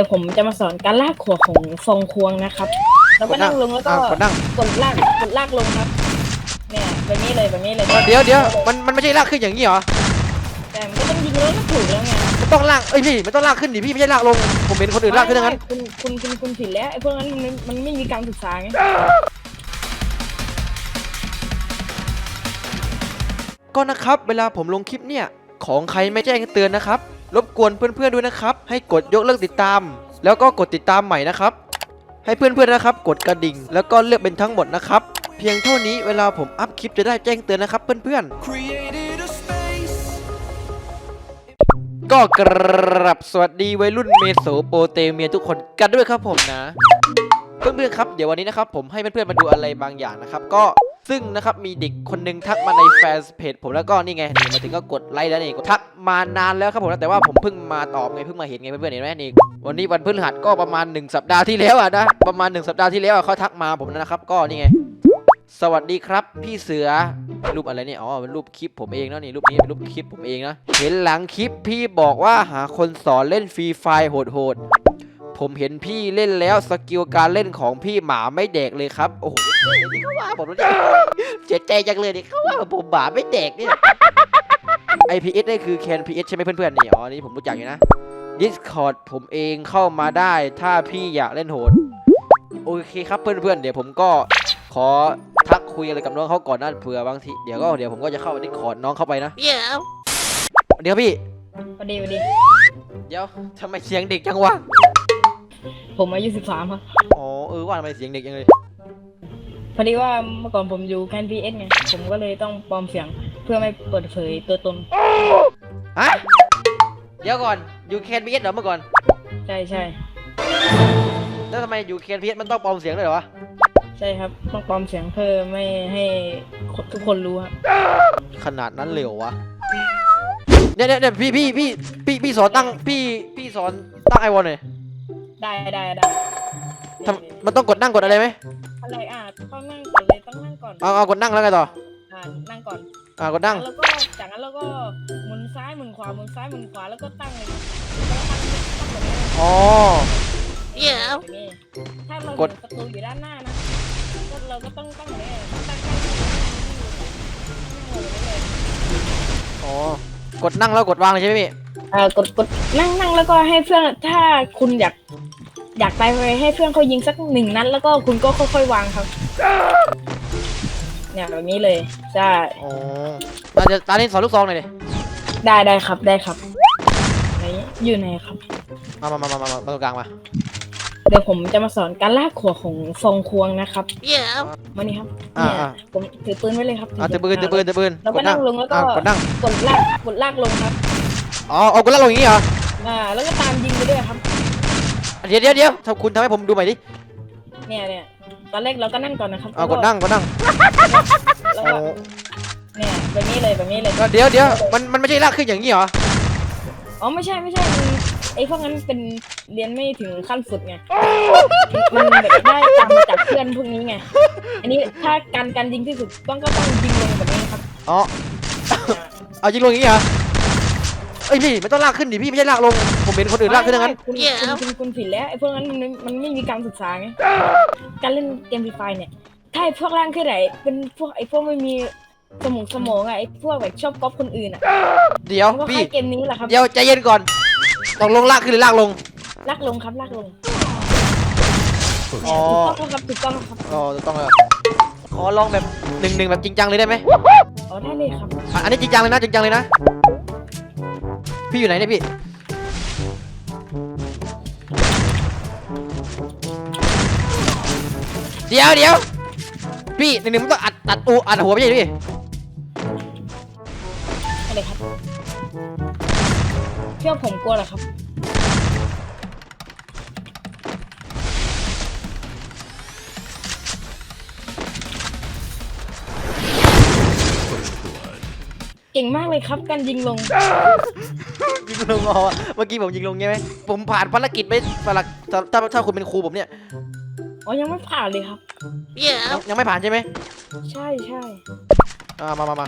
เดี๋ยวผมจะมาสอนการลากขวดของฟองควงนะครับ แล้วก็นั่งลงแล้วก็อะกดนั่ง กดลากกดลากลงครับ เนี่ยแบบนี้เลยแบบนี้เลยอะเดี๋ยวเดี๋ยวมันมันไม่ใช่ลากขึ้นอย่างนี้เหรอ แต่มันก็ต้องยิงแล้วก็ถูกแล้วไงมันต้องลาก เอ้ยพี่มันต้องลากขึ้นดิพี่ไม่ใช่ลากลง ผมเห็นคนอื่นลากขึ้นทั้งนั้นไม่คุณคุณคุณคุณผิดแล้วไอ้พวกนั้นมันมันไม่มีการศึกษาไง ก็นะครับ เวลาผมลงคลิปเนี่ย ของใครไม่แจ้งเตือนนะครับ รบกวนเพื่อนๆด้วยนะครับ ให้กดยกเลิกติดตาม แล้วก็กดติดตามใหม่นะครับ ให้เพื่อนๆนะครับ กดกระดิ่ง แล้วก็เลือกเป็นทั้งหมดนะครับ เพียงเท่านี้เวลาผมอัพคลิปจะได้แจ้งเตือนนะครับเพื่อนๆ created a space ก็กรับสวัสดีวัยรุ่นเมโสโปเตเมียทุกคนกันด้วยครับผมนะ เพื่อนๆครับเดี๋ยววันนี้นะครับผมให้เพื่อนๆมาดูอะไรบางอย่างนะครับ ก็ ซึ่งนะครับมีเด็กคนหนึงทักมาในแฟนเพจผมแล้วก็นี่ไงนี่มาถึงก็กดไลค์แล้วนี่ทักมานานแล้วครับผมแต่ว่าผมเพิ่งมาตอบไงเพิ่งมาเห็นไงเพื่อนๆเห็นไหมนี่วันนี้วันพฤหัสก็ประมาณ 1 สัปดาห์ที่แล้วอะนะประมาณ 1 สัปดาห์ที่แล้วเขาทักมาผมนะครับก็นี่ไงสวัสดีครับ พี่เสือรูปอะไรเนี่ยอ๋อเป็นรูปคลิปผมเองเนอะนี่รูปนี้เป็นรูปคลิปผมเองนะเห็นหลังคลิปพี่บอกว่าหาคนสอนเล่นฟรีไฟโหดๆ ผมเห็นพี่เล่นแล้วสกิลการเล่นของพี่หมาไม่แดกเลยครับ โอ้โหนี่เขาว่าผมแล้วเนี่ยเจ็บใจจังเลยนี่เขาว่าผมหมาไม่แดกเนี่ย IPS นี่คือ Can PS ใช่ไหมเพื่อนๆนี่อ๋อนี่ผมรู้จักอยู่นะ Discord ผมเองเข้ามาได้ถ้าพี่อยากเล่นโหด โอเคครับเพื่อนๆ เดี๋ยวผมก็ขอทักคุยอะไรกับน้องเขาก่อนนะเผื่อบางทีเดี๋ยวก็เดี๋ยวผมก็จะเข้าดิคอร์ดน้องเข้าไปนะเดี๋ยวพี่ พอดีพอดี เดี๋ยวทำไมเสียงเด็กจังวะ ผมอายุสิบสามครับอ๋อเออว่าทำไมเสียงเด็กยังเลยพอดีว่าเมื่อก่อนผมอยู่แคนพีเอสไงผมก็เลยต้องปลอมเสียงเพื่อไม่เปิดเผยตัวตนฮะเดี๋ยวก่อนอยู่แคนพีเอสเหรอเมื่อก่อน ใช่ใช่แล้วทำไมอยู่แคนพีเอสมันต้องปลอมเสียงด้วยเหรอวะใช่ครับต้องปลอมเสียงเพื่อไม่ให้ทุกคนรู้ครับขนาดนั้นเลยเหรอวะเนี่ยเนี่ยเนี่ยพี่พี่พี่พี่พี่สอนตั้งพี่พี่สอนตั้งไอวอนหน่อย ได้ได้ได้ทำมันต้องกดนั่งกดอะไรไหมอะไรอะต้องนั่งก่อนเลยต้องนั่งก่อนเอาเอากดนั่งแล้วไงต่ออ่านั่งก่อนอ่ากดนั่งแล้วก็จากนั้นเราก็หมุนซ้ายหมุนขวาหมุนซ้ายหมุนขวาแล้วก็ตั้งเลยแล้วก็ตั้งตั้งแบบนี้อ๋อแบบนี้ถ้าเรากดเห็นประตูอยู่ด้านหน้านะก็เราก็ต้องตั้งแบบนี้ตั้งตั้งตั้งตั้งเลยอ๋อกดนั่งแล้วกดวางเลยใช่ไหมพี่ เอ่อกดกดนั่งนั่งแล้วก็ให้เพื่อนถ้าคุณอยากอยากไปไปให้เพื่อนเขายิงสักหนึ่งนัดแล้วก็คุณก็ค่อยๆวางครับเนี่ยแบบนี้เลยใช่อ๋อตาจะตานี้สอนลูกซองหน่อยดิได้ได้ครับได้ครับไหนอยู่ไหนครับ มามามามามามาตรงกลางมาเดี๋ยวผมจะมาสอนการลากขวดของฟองควงนะครับมานี่ครับอ่าเนี่ยอ่าผมถือปืนไว้เลยครับอ่าเตะปืนเตะปืนเตะปืนแล้วก็นั่งลงแล้วก็อ่ากดนั่งกดลากกดลากลงครับ อ๋อเอากดนั่งลงอย่างนี้เหรออ่าแล้วก็ตามยิงไปด้วยครับ เดี๋ยวเดี๋ยวเดี๋ยวถ้าคุณทำให้ผมดูใหม่ดิเนี่ยเนี่ยตอนแรกเราก็นั่งก่อนนะครับอ่ากดนั่งกดนั่งแล้วอ๋ก็อเนี่ยแบบนี้เลยแบบนี้เลยเดี๋ยวเดี๋ยวมันมันไม่ใช่ลากขึ้นอย่างนี้เหรออ๋อไม่ใช่ไม่ใช่มันไอ้พวกนั้นเป็นเรียนไม่ถึงขั้นสุดไง มันแบบได้ตามมาจากเพื่อนพวกนี้ไง อันนี้ถ้าการการยิงที่สุดต้องก็ต้องยิงลงแบบนี้ครับ อ๋อ เอายิงลงอย่างนี้เหรอ เอ้ยพี่มันต้องลากขึ้นดิพี่ไม่ใช่ลากลง ผมเห็นคนอื่นลากขึ้นทั้งนั้น คุณคุณคุณคุณผิดแล้วไอ้พวกนั้นมันมันไม่มีการศึกษาไง การเล่นเกมฟรีไฟเนี่ย ถ้าไอ้พวกล่างขึ้นไหนเป็นพวกไอ้พวกไม่มีสมองสมองอะไอ้พวกแบบชอบก๊อปคนอื่นอะเดี๋ยวเพราะพี่ค่ายเกมนี้แหละครับ เดี๋ยวใจเย็นก่อนต้องลงลากขึ้นหรือลากลง ลากลงครับลากลงอ๋อ ถูกต้องครับถูกต้องครับอ๋อถูกต้องแล้วขอลองแบบหนึ่งหนึ่งแบบจริงจังเลยได้ไหมอ๋อได้เลยครับ อะอันนี้จริงจังเลยนะจริงจังเลยนะ พี่อยู่ไหนเนี่ยพี่ เดี๋ยวเดี๋ยวพี่หนึ่งหนึ่งมันต้องอัดตัดอูอัดหัวไม่ใช่พี่ได้เลยครับเพื่อผมกลัวเหรอครับ เก่งมากเลยครับการยิงลง ยิงลงอ๋อเมื่อกี้ผมยิงลงใช่ไหมผมผ่านภารกิจไปสลักถ้าถ้าถ้าคุณเป็นครูผมเนี่ยอ๋อ ยังไม่ผ่านเลยครับ ยังยังไม่ผ่านใช่ไหมใช่ใช่อ่ามามามา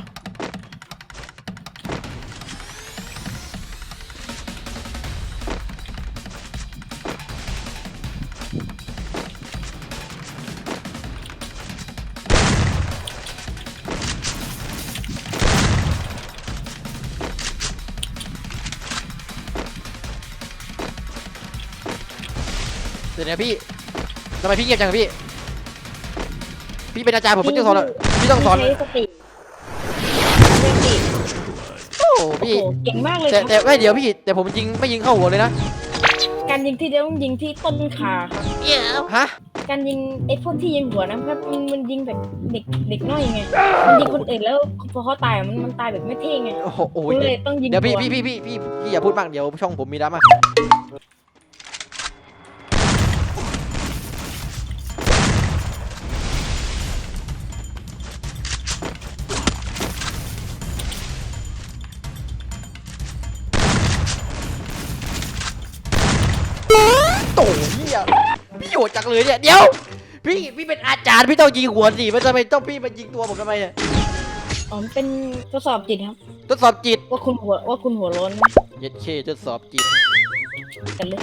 เดี๋ยวนะพี่ทำไมพี่เงียบจังอะพี่ พี่เป็นอาจารย์ผมพี่ต้องสอนพี่ต้องสอน ใช้สติใช้สติโอ้โหโอ้พี่ โหเก่งมากเลยคแต่รับแต่ไม่เดี๋ยวพี่ แต่ผมยิงไม่ยิงเข้าหัวเลยนะ การยิงที่เดียวต้องยิงที่ต้นขาครับฮะ การยิงไอ้พวกที่ยิงหัวนะครับมันมันยิงแบบเด็กเด็กน้อยไงมันยิงคนอื่นแล้วพอเขาตายมันมันตายแบบไม่เท่ไงโอ้โหโอ้ก็ยเลยต้องยิงเดี๋ยวพี่หัพี่พี่พี่พี่พี่อย่าพูดมากเดี๋ยวช่องผมมีดราม่า โต่เหี้ยพี่โหดจังเลยเนี่ยเดี๋ยว พี่พี่เป็นอาจารย์พี่ต้องยิงหัวสิไม่ทำไมต้องพี่มายิงตัวผมทำไมเนี่ยอ๋อมันเป็นทดสอบจิตครับ ทดสอบจิตว่าคุณหัวว่าคุณหัวร้อนไหมเย็ดเคทดสอบจิต กันเลย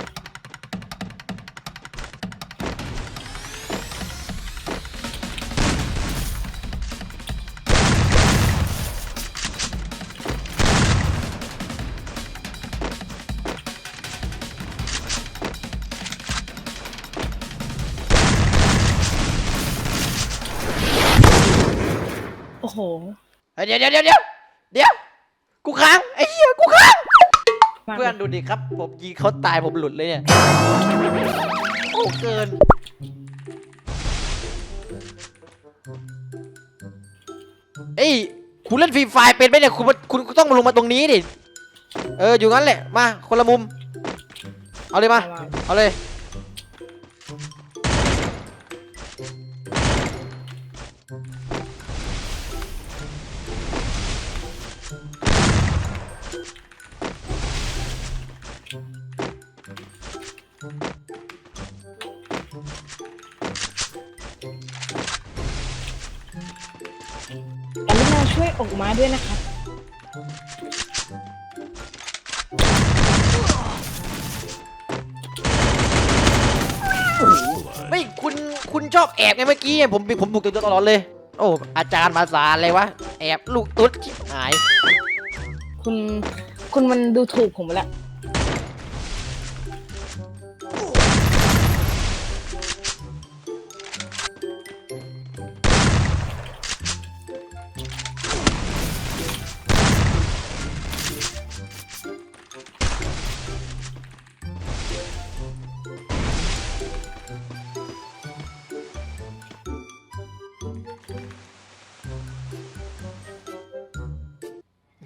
เฮ้ยเดี๋ยวเดี๋ยวเดี๋ยวเดี๋ยวเดี๋ยวกูค้างไอ้เหี้ยกูค้างมากเพื่อนดูดิครับผมยิงเขาตายผมหลุดเลยเนี่ยโอ้เกินเอ้ยคุณเล่นฟรีไฟร์เป็นไหมเนี่ยคุณมาคุณคุณต้องมาลงมาตรงนี้ดิเอออยู่งั้นแหละมาคนละมุมเอาเลยมาเอาเลย ช่วยออกมาด้วยนะครับไม่คุณคุณชอบแอบไงเมื่อกี้ผมผมบุกตัวตลอดเลย โอ้อาจารย์มาสารอะไรวะแอบลูกตุ๊ดชิบหาย คุณคุณมันดูถูกผมไปแล้ว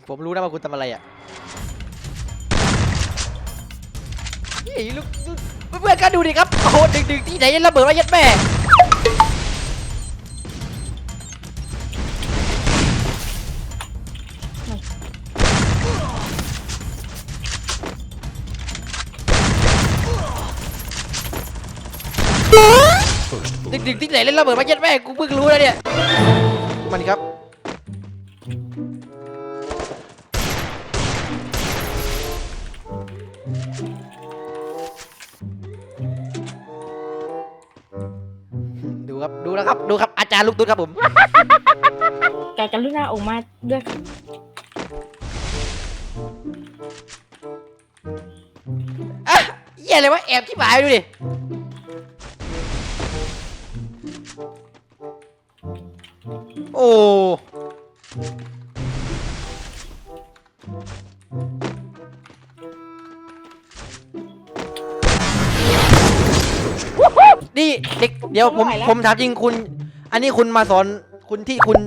ผมรู้นะว่าคุณทำอะไรอะเฮ้ยลูกเพื่อนๆก็ดูดิครับโอ้โหดึกดึกที่ไหนระเบิดมายัดแม่ดึกดึกๆที่ไหนเล่นระเบิดมาเยัดแม่กูเพิ่งรู้แล้วเนี่ย มันครับ ดูครับดูนะครับ ดูครับ อาจารย์ลูกตุ๊ดครับผม การกรุณาออกมาด้วยครับอะเหี้ยอะไรวะแอบที่หมายดูดิ โอ้ นี่เด็ก เดี๋ยวผมผมถามจริงคุณ อันนี้คุณมาสอนคุณที่คุณ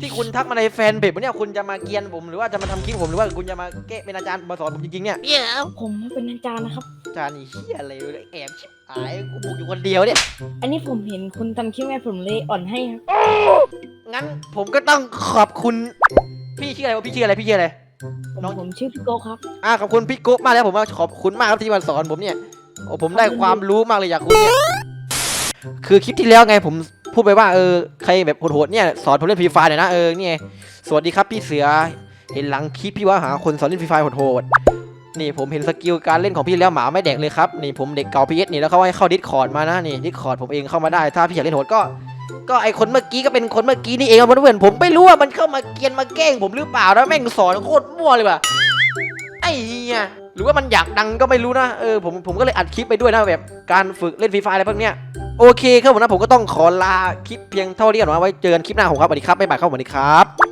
ที่คุณทักมาในแฟนเพจผมเนี่ยคุณจะมาเกรียนผมหรือว่าจะมาทำคลิปผมหรือว่าคุณจะมาแก้เป็นอาจารย์มาสอนผมจริงๆเนี่ยผมเป็นอาจารย์นะครับ อาจารย์นี่เฮียอะไรวะแอบชิบหายกูบุกอยู่คนเดียวเนี่ยอันนี้ผมเห็นคุณทำคลิปไงผมเลยอ่อนให้ครับงั้นผมก็ต้องขอบคุณพี่ชื่ออะไรวะพี่ชื่ออะไรพี่ชื่ออะไร น้อง ผมชื่อพี่โกครับ อ่าขอบคุณพี่โก้มากแล้วผมว่าขอบคุณมากครับที่มาสอนผมเนี่ยโอ้ผมได้ความรู้มากเลยจากคุณเนี่ย คือคลิปที่แล้วไงผมพูดไปว่าเออใครแบบโหดๆเนี่ยสอนผมเล่นฟรีไฟร์หน่อยนะเออเนี่ยสวัสดีครับพี่เสือเห็นหลังคลิปพี่ว่าหาคนสอนเล่นฟรีไฟโหดๆนี่ผมเห็นสกิลการเล่นของพี่แล้วหมาไม่แดกเลยครับนี่ผมเด็กเก่าพีเอสนี่แล้วเขาให้เข้าดิสคอร์ดมานะนี่ดิสคอร์ดผมเองเข้ามาได้ถ้าพี่อยากเล่นโหดก็ ก็ไอคนเมื่อกี้ก็เป็นคนเมื่อกี้นี่เองครับเพื่อนผมไม่รู้ว่ามันเข้ามาเกียนมาแกล้งผมหรือเปล่าแล้วแม่งสอนโคตรมั่วเลยว่ะไอ้เหี้ยหรือว่ามันอยากดังก็ไม่รู้นะเออผมผมก็เลยอัดคลิปไปด้วยนะแบบการฝึกเล่นฟรีไฟอะไรพวกเนี้ย โอเคครับผมนะผมก็ต้องขอลาคลิปเพียงเท่านี้ก่อนนะไว้เจอกันคลิปหน้าผมครับสวัสดีครับบ๊ายบายครับสวัสดีครับ